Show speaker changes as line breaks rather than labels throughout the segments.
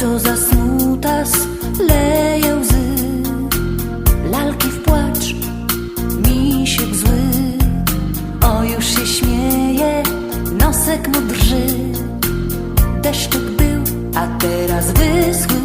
co za smutas leje łzy. Lalki w płacz, misiek zły. O już się śmieje, nosek mu drży. Deszczyk był, a teraz wyschły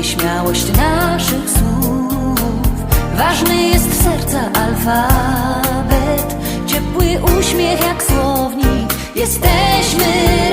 nieśmiałość naszych słów. Ważny jest serca alfabet, ciepły uśmiech jak słownik. Jesteśmy.